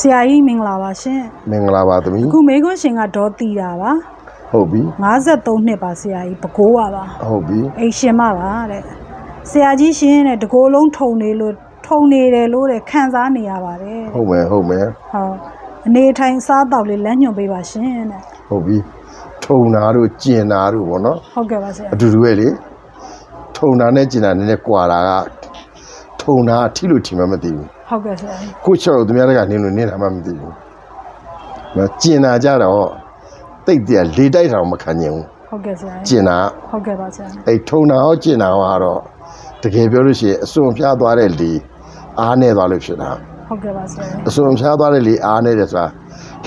ဆရာကြီးမင်္ဂလာပါရှင်မင်္ဂလာပါသမီးအခုမေခွန်းရှင်ကဒေါ်တီတာပါဟုတ်ပြီ53နှစ်ပါဆရာကြီးဘကိုးပါပါဟုတ်ပြီအိမ်ရှင်မပါတဲ့ဆရာကြီးရှင်တဲ့တကိုယ်လုံးထုံနေလို့ထုံနေတယ်လို့တဲ့ခံစားနေရပါတယ်တဲ့ဟုတ်မယ်ဟုတ်မယ်ဟုတ်အနေထိုင်စားတော့လေးလမ်းညွှန်ပေးပါရှင်တဲ့ဟုတ်ပြီထုံနာတို့ကျင်နာတို့ဗောနော်ဟုတ်ကဲ့ပါဆရာအတူတူပဲလေထုံနာနဲ့ကျင်နာနည်းနည်းကွာတာက ထုံနာအထိလို့ထင်မှမသိဘူးဟုတ်ကဲ့ဆရာကြီးကိုချောက်သူများတကနင်းလို့နေတာမှမသိဘူးနော်ကျင်နာကြတော့တိတ်တည်းလေတိုက်တာမခံနိုင်ဘူးဟုတ်ကဲ့ဆရာကျကြီးင်နာဟုတ်ကဲ့ပါဆရာကြီးအဲ့ထုံနာရောကျင်နာရောကတော့တကယ်ပြောလို့ရှိရင်အစွန်ဖျားသွားတဲ့လေအားနေသွားလို့ဖြစ်တာဟုတ်ကဲ့ပါဆရာကြီးအစွန်ဖျားသွားတဲ့လေအားနေတယ်ဆိုတာ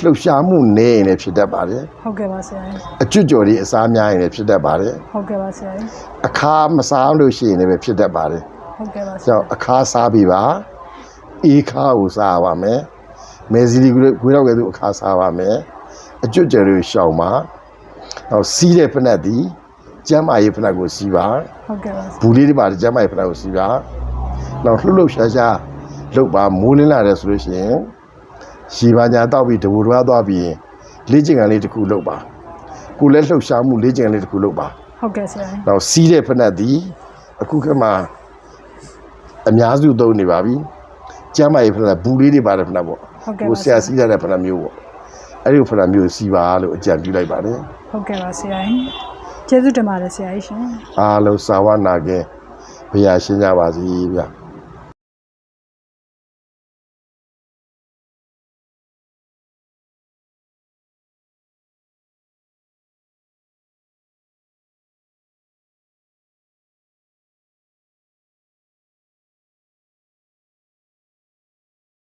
လှုပ်ရှားမှုနေရင်လည်းဖြစ်တတ်ပါတယ်ဟုတ်ကဲ့ပါဆရာကြီးအကျွတ်ကြော်ဒီအစားများရင်လည်းဖြစ်တတ်ပါတယ်ဟုတ်ကဲ့ပါဆရာကြီးအခါမစားလို့ရှိရင်လည်းပဲဖြစ်တတ်ပါတယ် ဟုတ်ကဲ့ပါဆရာကြောင့်အခါစားပြီးပါအေးခါကိုစားပါမယ်မဲစီဒီကိုရောက်ကဲသူအခါစားပါမယ်အကျွတ်ကြော်တွေရှောင်ပါနောက်စီးတဲ့ဖက်နဲ့ဒီကျမ်းမာရေးဖက်ကိုစီးပါဟုတ်ကဲ့ပါဆရာဘူးလေးတွေပါကျမ်းမာရေးဖက်ကိုစီးပါနောက်လှုပ်လှုပ်ရှားရှားလှုပ်ပါမိုးလင်းလာတယ်ဆိုလို့ရှိရင်ရှီပါညာတောက်ပြီးတဘူထွားသွားပြီးရင်လေ့ကျင့်ခန်းလေးတစ်ခုလုပ်ပါကိုယ်လည်းလှုပ်ရှားမှုလေ့ကျင့်ခန်းလေးတစ်ခုလုပ်ပါဟုတ်ကဲ့ဆရာကြီးတော့စီးတဲ့ဖက်နဲ့ဒီအခုခက်မှာ အများစုသုံးနေပါပြီကျမ်းမာရေးဖက်နဲ့ဘူးလေးတွေပါတယ်ဖက်နဲ့ပေါ့ဟုတ်ကဲ့ကိုပါဆရာစီးရတဲ့ဖက်နဲ့မျိုးပေါ့အဲ့ဒီဖက်နဲ့မျိုးစီးပါလို့အကြံပြုလိုက်ပါတယ်ဟုတ်ကဲ့ပါဆရာကြီးကျေးဇူးတင်ပါတယ်ဆရာကြီးရှင် အားလုံးစာဝနာခင်ဘုရားရှင်းကြပါစေဗျာ